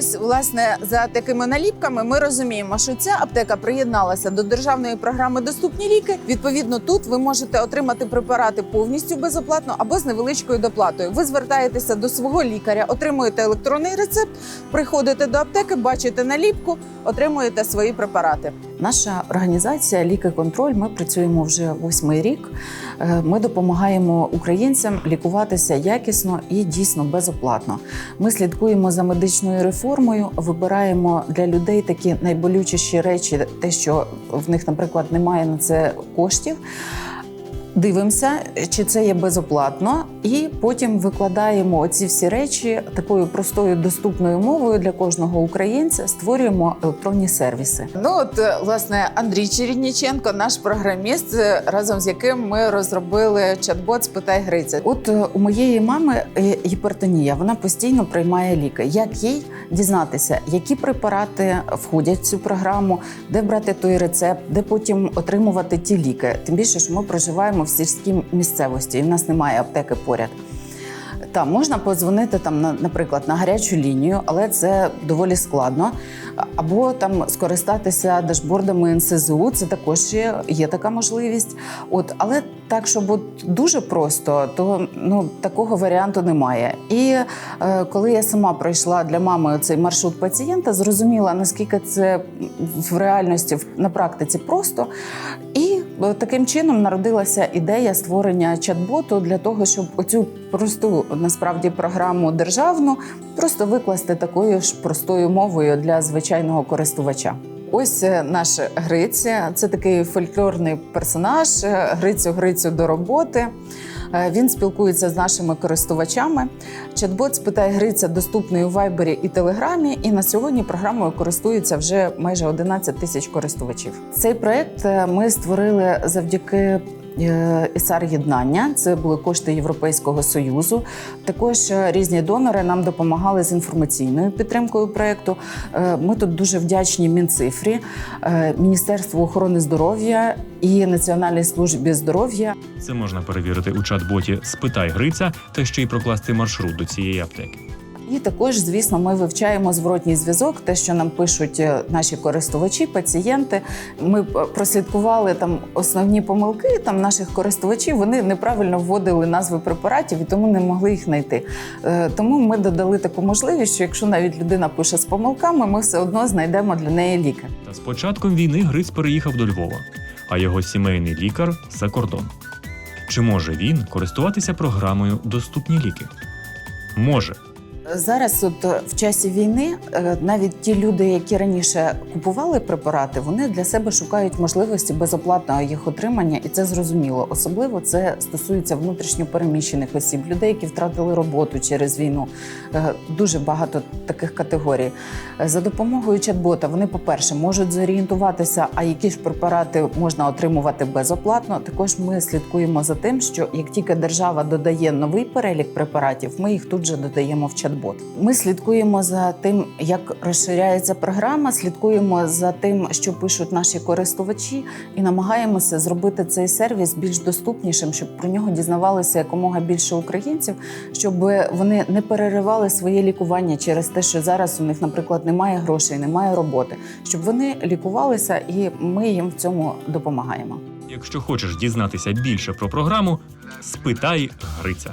Ось, власне, за такими наліпками ми розуміємо, що ця аптека приєдналася до державної програми Доступні ліки. Відповідно, тут ви можете отримати препарати повністю безоплатно або з невеличкою доплатою. Ви звертаєтеся до свого лікаря, отримуєте електронний рецепт, приходите до аптеки, бачите наліпку, отримуєте свої препарати. Наша організація Ліки Контроль. Ми працюємо вже восьмий рік. Е, Ми допомагаємо українцям лікуватися якісно і дійсно безоплатно. Ми слідкуємо за медичною реформою, вибираємо для людей такі найболючіші речі, те, що в них, наприклад, немає на це коштів. Дивимося, чи це є безоплатно, і потім викладаємо оці всі речі такою простою доступною мовою для кожного українця. Створюємо електронні сервіси. Ну от е, власне Андрій Чередніченко, наш програміст, е, разом з яким ми розробили чат-бот «Спитай Гриця. От е, у моєї мами гіпертонія, вона постійно приймає ліки. Як їй дізнатися, які препарати входять в цю програму, де брати той рецепт, де потім отримувати ті ліки? Тим більше, що ми проживаємо в сільській місцевості, і в нас немає аптеки поряд. Там можна подзвонити там, на, наприклад, на гарячу лінію, але це доволі складно. Або там скористатися дашбордами НСЗУ, це також є, є така можливість. От, але так, щоб от дуже просто, то ну такого варіанту немає. І е, коли я сама пройшла для мами цей маршрут пацієнта, зрозуміла наскільки це в реальності на практиці просто. І таким чином народилася ідея створення чат-боту для того, щоб оцю просту насправді програму державну просто викласти такою ж простою мовою для звичайного користувача. Ось е, наш Гриць. Це такий фольклорний персонаж. е, Грицю Грицю до роботи. Е, Він спілкується з нашими користувачами. Чат-бот спитає Гриця доступний у Вайбері і Телеграмі. І на сьогодні програмою користується вже майже 11 тисяч користувачів. Цей проект ми створили завдяки. Е, ісар єднання це були кошти Європейського союзу. Також е, різні донори нам допомагали з інформаційною підтримкою проекту. Е, Ми тут дуже вдячні Мінцифрі, Міністерству охорони здоров'я і Національній службі здоров'я. Це можна перевірити у чат-боті Спитай Гриця та ще й прокласти маршрут до цієї аптеки. І також, звісно, ми вивчаємо зворотній зв'язок, те, що нам пишуть е, наші користувачі, пацієнти. Ми е, прослідкували там основні помилки там наших користувачів. Вони неправильно вводили назви препаратів і тому не могли їх знайти. Е, Тому ми додали таку можливість, що якщо навіть людина пише з помилками, ми все одно знайдемо для неї ліки. Та з початком війни Гриць переїхав до Львова, а його сімейний лікар за кордон. Чи може він користуватися програмою Доступні ліки? Може. Зараз, от е, в часі війни, е, навіть ті люди, які раніше купували препарати, вони для себе шукають можливості безоплатного їх отримання, і це зрозуміло. Особливо це стосується внутрішньопереміщених осіб, людей, які втратили роботу через війну. Е, Дуже багато таких категорій. За допомогою чат-бота вони, по-перше, можуть зорієнтуватися, а які ж препарати можна отримувати безоплатно. Також ми слідкуємо за тим, що як тільки держава додає новий перелік препаратів, ми їх тут же додаємо в чат-бот. Ми слідкуємо за тим, як розширяється програма, слідкуємо за тим, що пишуть наші користувачі, і намагаємося зробити цей сервіс більш доступнішим, щоб про нього дізнавалося якомога більше українців, щоб вони не переривали своє лікування через те, що зараз у них, наприклад, немає грошей, немає роботи, щоб вони лікувалися, і ми їм в цьому допомагаємо. Якщо хочеш дізнатися більше про програму, спитай Гриця.